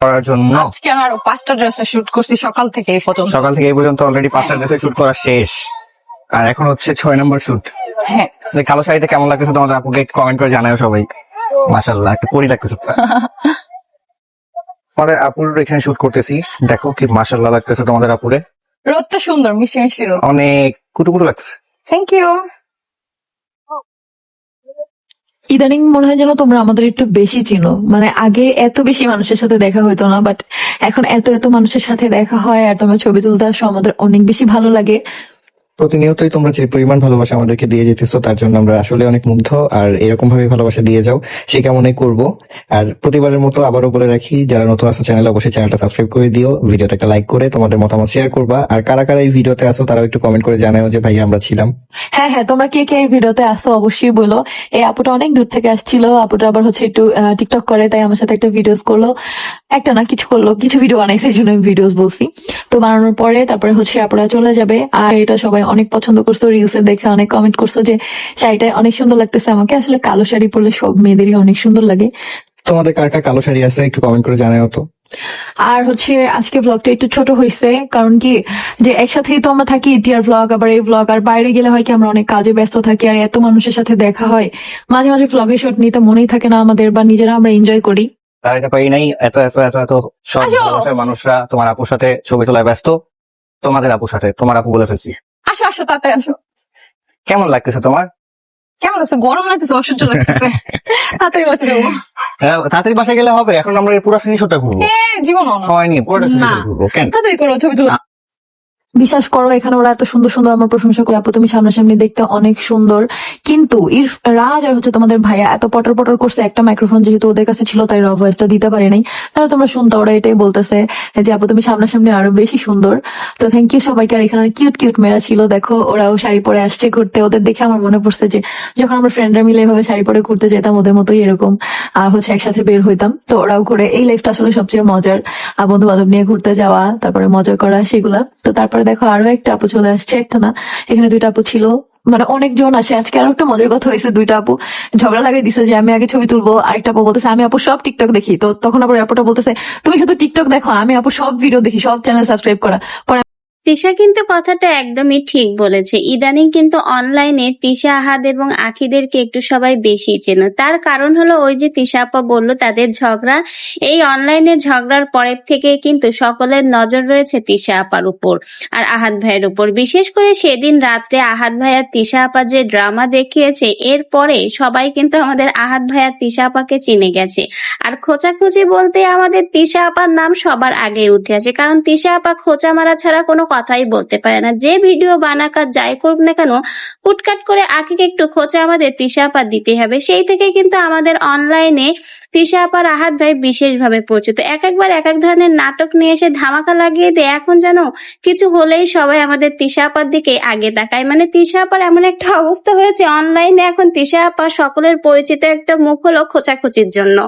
করার জন্য। আজকে আমি আরও পাঁচটা ড্রেসে শুট করছি সকাল থেকে এই পর্যন্ত। সকাল থেকে এই পর্যন্ত অলরেডি পাঁচটা ড্রেসে শুট করা শেষ। আর এখন হচ্ছে ছয় নম্বর শুট হ্যাঁ। কালো শাড়িতে কেমন লাগতেছে তোমাদের আপুকে কমেন্ট করে জানাও সবাই। মাশাল্লাহ একটা পরি লাগতেছে। তোমাদের আপুর এখানে শুট করতেছি। দেখো কি মাশাল্লাহ লাগতেছে তোমাদের আপুরে। রোদটা সুন্দর মিষ্টি মিষ্টি রোদ। অনেক কুটু কুটু লাগতেছে। থ্যাংক ইউ ইদানিং মনে হয় যেন তোমরা আমাদের একটু বেশি চিনো। মানে আগে এত বেশি মানুষের সাথে দেখা হইতো না বাট এখন এত এত মানুষের সাথে দেখা হয় আর তোমার ছবি তুলতে আসো, আমাদের অনেক বেশি ভালো লাগে। প্রতিনিয়তই তোমরা যে পরিমাণ ভালোবাসা আমাদেরকে দিয়ে যেতেছো, তার জন্য আমরা আসলে অনেক মুগ্ধ। আর এরকম ভাবে ভালোবাসা দিয়ে যাও, সে কেমনই করব। আর প্রতিবারের মতো আবারও বলে রাখি, যারা নতুন আসো চ্যানেল অবশ্যই চ্যানেলটা সাবস্ক্রাইব করে দিও, ভিডিওতে একটা লাইক করে তোমাদের মতামত শেয়ার করবা। আর কারা কারা এই ভিডিওতে আসো তারাও একটু কমেন্ট করে জানাও যে ভাই আমরা ছিলাম। হ্যাঁ হ্যাঁ তোমরা কে কে এই ভিডিওতে আসো অবশ্যই বলো। এই আপুটা অনেক দূর থেকে আসছিল, আপুটা আবার হচ্ছে একটু টিকটক করে, তাই আমার সাথে একটা ভিডিওস করল। একটা না, কিছু করল, কিছু ভিডিও বানাইছে, এই জন্য আমি ভিডিওস বলছি। তো বানানোর পরে তারপরে হচ্ছে আপুরা চলে যাবে। আর এটা সবাই অনেক পছন্দ করছ রিলসে দেখে অনেক কমেন্ট করছ যে শাড়িটা অনেক সুন্দর লাগতেছে আমাকে। আসলে কালো শাড়ি পরলে সব মেয়েদেরই অনেক সুন্দর লাগে। তোমাদের কার কার কালো শাড়ি আছে? একটু কমেন্ট করে জানাও তো। আর হচ্ছে আজকে ব্লগটা একটু ছোট হয়েছে কারণ কি যে একসাথেই তো আমরা থাকি টিয়ার ব্লগ আবার এই ব্লগ আর বাইরে গেলে হয় কি আমরা অনেক কাজে ব্যস্ত থাকি আর এত মানুষের সাথে দেখা হয়। মাঝে মাঝে ব্লগের শট নিতে মনেই থাকে না আমাদের বা নিজেরা আমরা এনজয় করি। আর এটা পারি নাই এত এত এত এত সব মানুষরা তোমার আপুর সাথে ছবি তোলায় ব্যস্ত। তোমাদের আপুর সাথে তোমার আপু বলে ফেলছি। আসো আসো তাড়াতাড়ি আসো। কেমন লাগতেছে তোমার? কেমন আছে গরম লাগতেছে অসহ্য লাগতেছে। তাড়াতাড়ি বাসা যাব। হ্যাঁ, তাড়াতাড়ি বাসায় গেলে হবে এখন আমরা এই পুরো সিরিজটা ঘুরবো। হ্যাঁ জীবন না। হয়নি পুরোটা না। সিরিজ ঘুরবো কেন? তাড়াতাড়ি করো ছবি তুলো। বিশ্বাস করো, এখানে ওরা এত সুন্দর সুন্দর আমার প্রশংসা করে। আপু, তুমি সামনাসামনি দেখতে অনেক সুন্দর। কিন্তু রাজ আর হচ্ছে তোমাদের ভাইয়া এত পটর পটর করছে, একটা মাইক্রোফোন যেহেতু ওদের কাছে ছিল, তাই র ভয়েসটা দিতে পারে নাই। তাহলে তোমরা শুনতো, ওরা এটাই বলতেছে, যে আপু, তুমি সামনাসামনি আরও বেশি সুন্দর। তো থ্যাংক ইউ সবাইকে। আর এখানে কিউট কিউট মেয়েরা ছিল, দেখো, ওরাও শাড়ি পরে আসছে ঘুরতে। ওদের দেখে আমার মনে পড়ছে যে, যখন আমরা ফ্রেন্ডরা মিলে এভাবে শাড়ি পরে ঘুরতে যেতাম, ওদের মতোই এরকম আর হচ্ছে একসাথে বের হইতাম। তো ওরাও করে। এই লাইফটা আসলে সবচেয়ে মজার বন্ধু বান্ধব নিয়ে ঘুরতে যাওয়া, তারপরে মজা করা, সেগুলা। তো তারপরে দেখো আরও একটা আপু চলে আসছে। একটা না, এখানে দুইটা আপু ছিল। মানে অনেকজন আছে। আজকে আরও একটা মজার কথা হয়েছে। দুইটা আপু ঝগড়া লাগাই দিছে যে, আমি আগে ছবি তুলবো। আরেকটা আপু বলতেছে, আমি আপু সব টিকটক দেখি। তো তখন আবার আপুটা বলতেছে, তুমি শুধু টিকটক দেখো। আমি আপু সব ভিডিও দেখি, সব চ্যানেল সাবস্ক্রাইব করা। তিশা কিন্তু কথাটা একদমই ঠিক বলেছে। ইদানিং কিন্তু অনলাইনে তিশা আহাদ এবং আখিদেরকে একটু সবাই বেশি চেনো। তার কারণ হলো ওই যে তিশা আপা বলল, তাদের ঝগড়া, এই অনলাইনে ঝগড়ার পরের থেকে কিন্তু সকলের নজর রয়েছে তিশা আপার উপর আর আহাদ ভাইয়ের উপর। বিশেষ করে সেদিন রাত্রে আহাদ ভাইয়ার তিশা আপা যে ড্রামা দেখিয়েছে এরপরে সবাই কিন্তু আমাদের আহাদ ভাইয়ার তিশা আপাকে চিনে গেছে। আর খোঁচাখুচি বলতে আমাদের তিশা আপার নাম সবার আগে উঠে আসে। কারণ তিশা আপা খোঁচা মারা ছাড়া কোনো কথাই বলতে পারে না। যে ভিডিও বানাক আর যাই করুক না কেন কুটকাট করে আখিকে একটু খোঁচা আমাদের আপা দিতে হবে। সেই থেকে কিন্তু আমাদের অনলাইনে তিশা আপার আহাত ভাই বিশেষভাবে পরিচিত। এক একবার এক এক ধরনের নাটক নিয়ে এসে ধামাকা লাগিয়ে দেয়। এখন যেন কিছু হলেই সবাই আমাদের তিশা আপার দিকে আগে তাকায়। মানে তিশা আপার এমন একটা অবস্থা হয়েছে অনলাইনে এখন আপা সকলের পরিচিত একটা মুখ হলো খোঁচাখুচির জন্য।